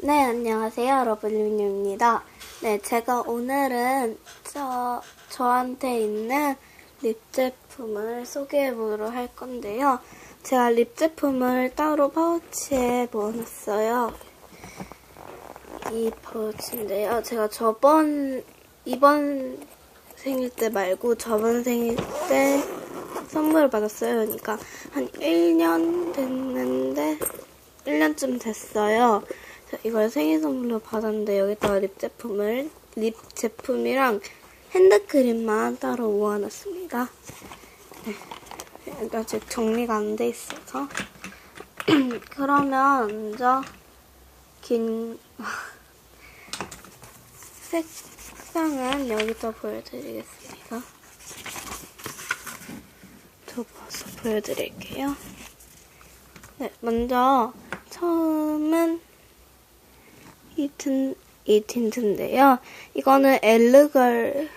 네, 안녕하세요. 여러분, 윤유입니다. 네, 제가 오늘은 저, 저한테 있는 립 제품을 소개해 보도록 할 건데요. 제가 립 제품을 따로 파우치에 넣어놨어요. 이 파우치인데요. 제가 저번, 이번 생일 때 말고 저번 생일 때 선물을 받았어요. 그러니까 한 1년 됐는데, 1년쯤 됐어요. 이걸 생일 선물로 받았는데 여기다가 립 제품을 립 제품이랑 핸드크림만 따로 모아놨습니다. 네. 아직 정리가 안 돼 있어서 그러면 먼저 긴 색상은 여기다 보여드리겠습니다. 접어서 보여드릴게요. 네, 먼저 처음은 이, 틴, 이 틴트인데요. 이거는 엘르걸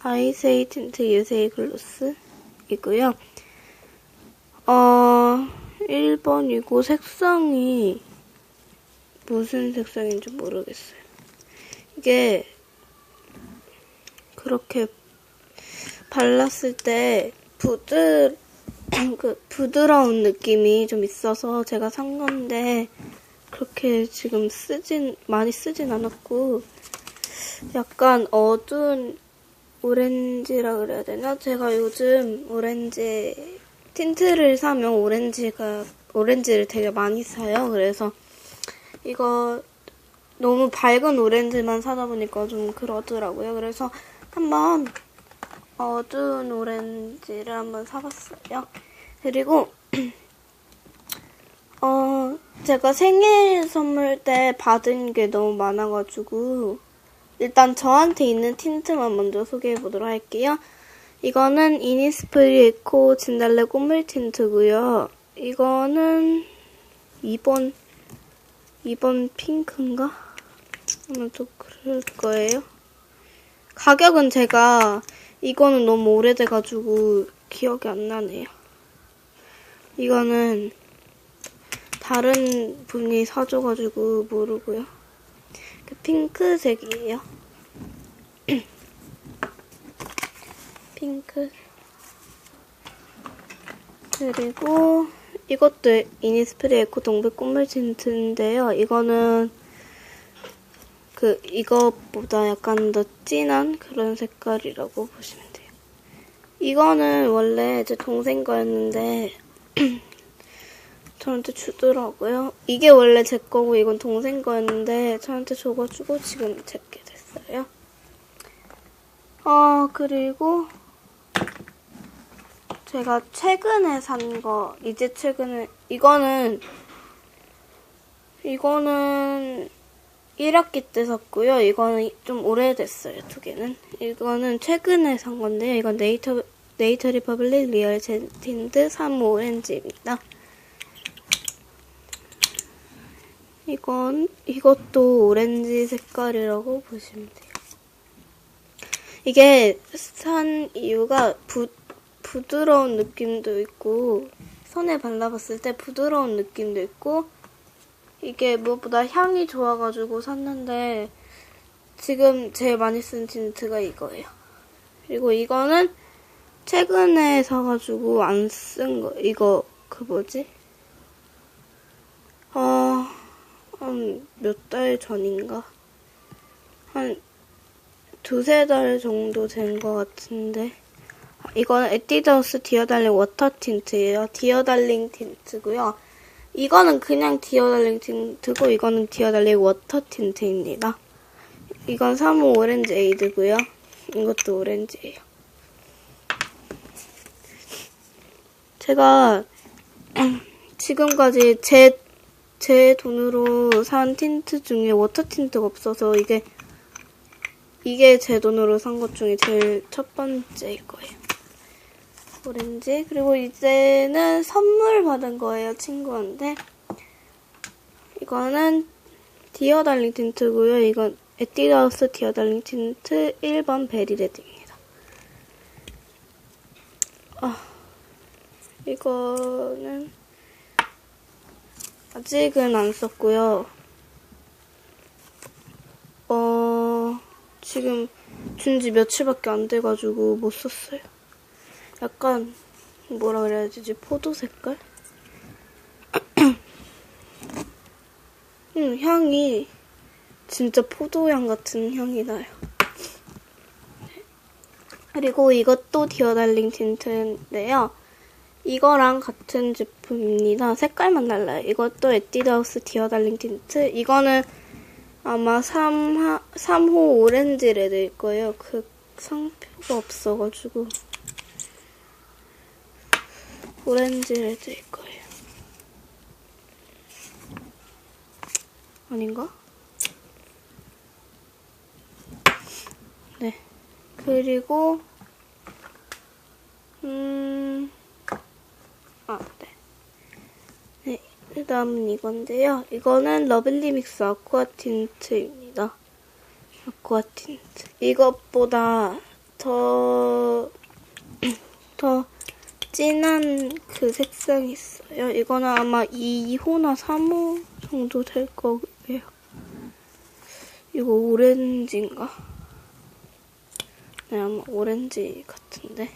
아이세이 틴트 유세이 글로스이고요. 어, 1번이고 색상이 무슨 색상인지 모르겠어요. 이게 그렇게 발랐을 때 부드, 그 부드러운 느낌이 좀 있어서 제가 산 건데 그렇게 지금 쓰진, 많이 쓰진 않았고, 약간 어두운 오렌지라 그래야 되나? 제가 요즘 오렌지, 틴트를 사면 오렌지가, 오렌지를 되게 많이 사요. 그래서 이거 너무 밝은 오렌지만 사다 보니까 좀 그러더라고요. 그래서 한번 어두운 오렌지를 한번 사봤어요. 그리고 어, 제가 생일 선물 때 받은 게 너무 많아가지고, 일단 저한테 있는 틴트만 먼저 소개해 보도록 할게요. 이거는 이니스프리 에코 진달래 꽃물 틴트고요. 이거는 2번, 2번 핑크인가? 아마 또 그럴 거예요. 가격은 제가 이거는 너무 오래돼가지고 기억이 안 나네요. 이거는 다른 분이 사줘가지고 모르고요. 그 핑크색이에요. 핑크. 그리고 이것도 이니스프리 에코 동백 꽃물 틴트인데요. 이거는 그 이것보다 약간 더 진한 그런 색깔이라고 보시면 돼요. 이거는 원래 제 동생 거였는데 저한테 주더라고요. 이게 원래 제 거고 이건 동생 거였는데 저한테 줘가지고 지금 제게 됐어요. 어, 그리고 제가 최근에 산 거, 이제 최근에, 이거는, 이거는 1학기 때 샀고요. 이거는 좀 오래됐어요, 두 개는. 이거는 최근에 산 건데요. 이건 네이터, 네이터 리퍼블릭 리얼 젠틴드 3 오렌지입니다. 이건, 이것도 오렌지 색깔이라고 보시면 돼요. 이게 산 이유가 부, 부드러운 느낌도 있고, 손에 발라봤을 때 부드러운 느낌도 있고, 이게 무엇보다 향이 좋아가지고 샀는데, 지금 제일 많이 쓴 틴트가 이거예요. 그리고 이거는 최근에 사가지고 안 쓴 거, 이거, 그 뭐지? 어, 한 몇 달 전인가? 한 두세 달 정도 된 것 같은데. 이거는 에뛰드하우스 디어달링 워터 틴트예요. 디어달링 틴트고요. 이거는 그냥 디어달링 틴트고 이거는 디어달링 워터 틴트입니다. 이건 3호 오렌지 에이드고요. 이것도 오렌지예요. 제가 지금까지 제, 제 돈으로 산 틴트 중에 워터 틴트가 없어서 이게 이게 제 돈으로 산 것 중에 제일 첫 번째일 거예요. 오렌지. 그리고 이제는 선물 받은 거예요, 친구한테. 이거는 디어 달링 틴트고요. 이건 에뛰드하우스 디어 달링 틴트 1번 베리레드입니다. 아, 이거는 아직은 안 썼고요. 어, 지금 준 지 며칠밖에 안 돼가지고 못 썼어요. 약간, 뭐라 그래야 되지? 포도 색깔? 음, 향이 진짜 포도향 같은 향이 나요. 그리고 이것도 디어달링 틴트인데요. 이거랑 같은 제품입니다. 색깔만 달라요. 이것도 에뛰드하우스 디어달링 틴트. 이거는 아마 3하, 3호 오렌지 레드일 거예요. 그 상표가 없어가지고. 오렌지 레드일 거예요. 아닌가? 네. 그리고, 음, 아, 네. 네, 그 다음은 이건데요. 이거는 러블리 믹스 아쿠아 틴트입니다. 아쿠아 틴트. 이것보다 더, 더 진한 그 색상이 있어요. 이거는 아마 2호나 3호 정도 될 거예요. 이거 오렌지인가? 네, 아마 오렌지 같은데.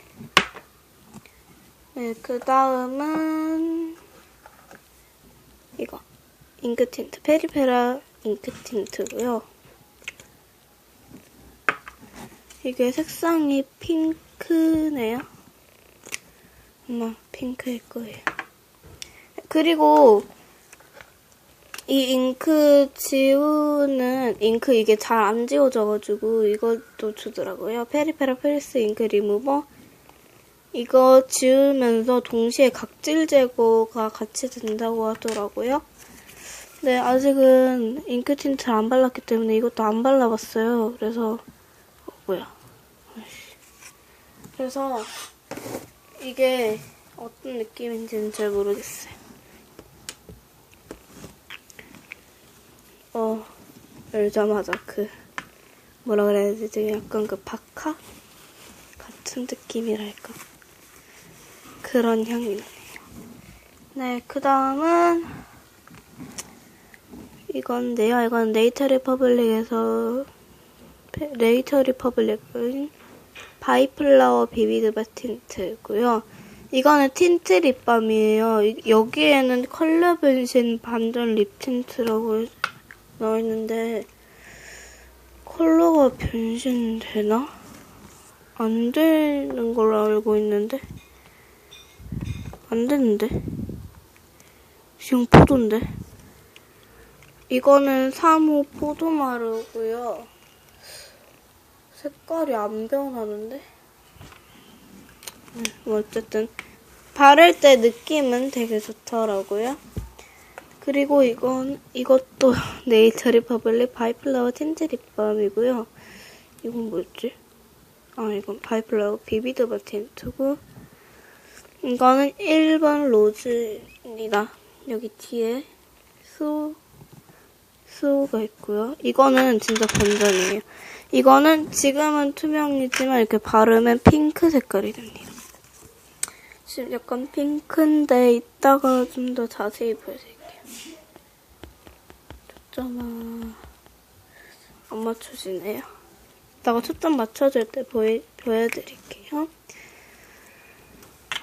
네, 그 다음은 이거 잉크 틴트 페리페라 잉크 틴트고요. 이게 색상이 핑크네요. 아마 핑크일 거예요. 그리고 이 잉크 지우는 잉크 이게 잘 안 지워져가지고 이것도 주더라고요. 페리페라 페리스 잉크 리무버 이거 지우면서 동시에 각질 제거가 같이 된다고 하더라고요. 네, 아직은 잉크 틴트를 안 발랐기 때문에 이것도 안 발라봤어요. 그래서 어, 뭐야? 그래서 이게 어떤 느낌인지는 잘 모르겠어요. 어, 열자마자 그, 뭐라 그래야 되지? 약간 그 바카? 같은 느낌이랄까. 그런 향이 나네요. 네, 그 다음은, 이건데요. 이건 네이처 리퍼블릭에서, 네이처 리퍼블릭은 바이플라워 비비드 바 틴트고요. 이거는 틴트 립밤이에요. 여기에는 컬러 변신 반전 립 틴트라고 나와 있는데 컬러가 변신되나? 안 되는 걸로 알고 있는데 안 되는데? 지금 포도인데? 이거는 3호 포도마르고요. 색깔이 안 변하는데? 음, 뭐 어쨌든 바를 때 느낌은 되게 좋더라고요. 그리고 이건 이것도 네이처 리퍼블릭 바이플라워 틴트 립밤이고요. 이건 뭐였지? 아 이건 바이플라워 비비드 바 틴트고 이거는 1번 로즈입니다. 여기 뒤에 수 수가 있고요. 이거는 진짜 반전이에요. 이거는 지금은 투명이지만 이렇게 바르면 핑크 색깔이 됩니다. 지금 약간 핑크인데 이따가 좀 더 자세히 보여드릴게요. 초점아 안 맞춰지네요. 이따가 초점 맞춰줄 때 보여, 보여드릴게요.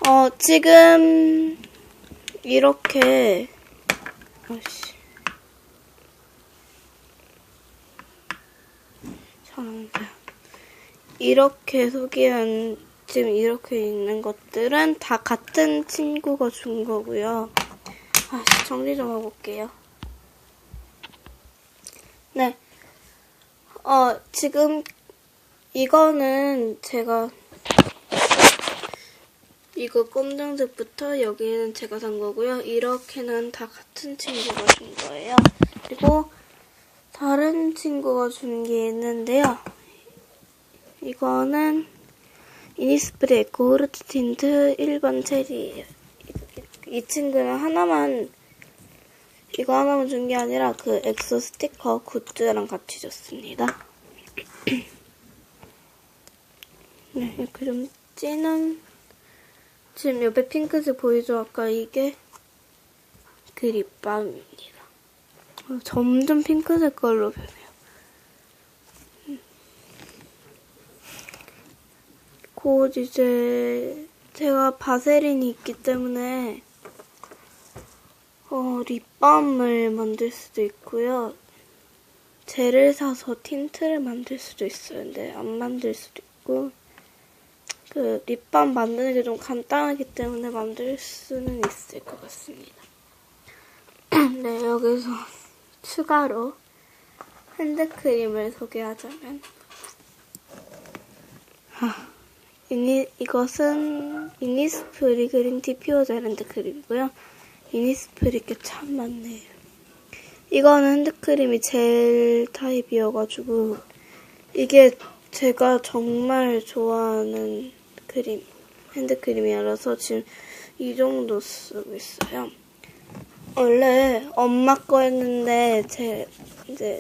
어, 지금 이렇게 아씨 잘안 돼. 이렇게 소개한 지금 이렇게 있는 것들은 다 같은 친구가 준 거고요. 아, 정리 좀 올게요. 네. 어, 지금 이거는 제가 이거 검정색부터 여기는 제가 산 거고요. 이렇게는 다 같은 친구가 준 거예요. 그리고 다른 친구가 준 게 있는데요. 이거는 이니스프리 에코 후르트 틴트 1번 체리예요. 이, 이 친구는 하나만 이거 하나만 준 게 아니라 그 엑소 스티커 굿즈랑 같이 줬습니다. 네, 이렇게 좀 진한 지금 옆에 핑크색 보이죠? 아까 이게 그 립밤입니다. 점점 핑크색 걸로 변해요. 음. 곧 이제 제가 바세린이 있기 때문에 어, 립밤을 만들 수도 있고요. 젤을 사서 틴트를 만들 수도 있어요. 근데 안 만들 수도 있고. 그 립밤 만드는 게 좀 간단하기 때문에 만들 수는 있을 것 같습니다. 네, 여기서 추가로 핸드크림을 소개하자면 아, 이니, 이것은 이니스프리 그린티 피오젤 핸드크림이고요. 이니스프리 게참 많네요. 이거는 핸드크림이 젤 타입이어가지고 이게 제가 정말 좋아하는 크림 핸드크림이라서 지금 이 정도 쓰고 있어요. 원래 엄마 거였는데 제 이제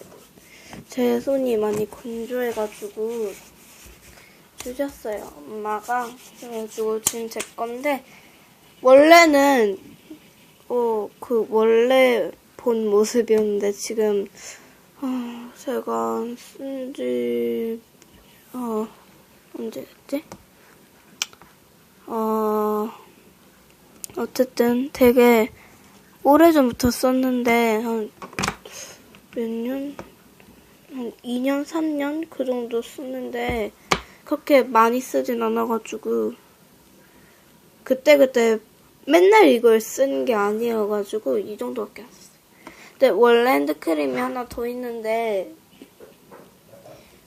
제 손이 많이 건조해가지고 주셨어요 엄마가 그래가지고 지금 제 건데 원래는 어 그 원래 본 모습이었는데 지금 어, 제가 쓴지 어 언제였지? 어 어쨌든 되게 오래전부터 썼는데 한 몇 년? 한 2년, 3년 그 정도 썼는데 그렇게 많이 쓰진 않아가지고 그때그때 맨날 이걸 쓰는 게 아니어가지고 이 정도밖에 안 썼어요. 근데 원래 핸드크림이 하나 더 있는데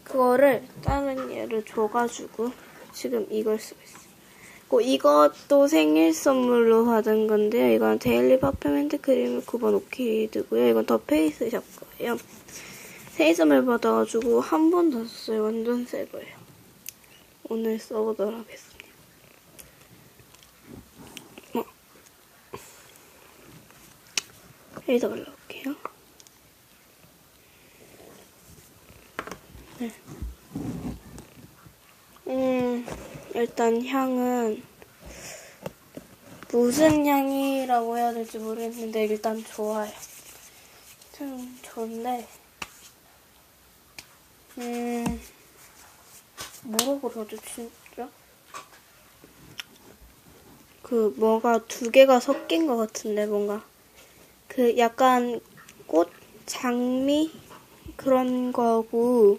그거를 다른 얘를 줘가지고 지금 이걸 쓰고 있어요. 그리고 이것도 생일 선물로 받은 건데요. 이건 데일리 퍼퓸 핸드크림 9번 오키드고요. 이건 더 페이스샵 거예요. 생일 선물 받아가지고 한 번 더 썼어요. 완전 새 거예요. 오늘 써보도록 하겠습니다. 어. 여기다 발라볼게요. 네. 음, 일단 향은 무슨 향이라고 해야 될지 모르겠는데 일단 좋아요. 좀 좋은데 음 뭐라고 그러죠 진짜? 그 뭐가 두 개가 섞인 것 같은데 뭔가 그 약간 꽃 장미 그런 거고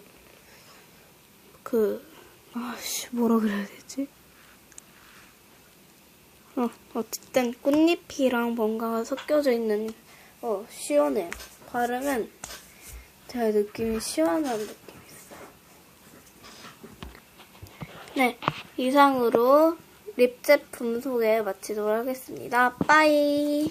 그 아씨 뭐라 그래야 되지? 어 어쨌든 꽃잎이랑 뭔가 섞여져 있는 어 시원해요. 바르면 제가 느낌이 시원한 느낌이 있어요. 네 이상으로 립 제품 소개 마치도록 하겠습니다. 빠이.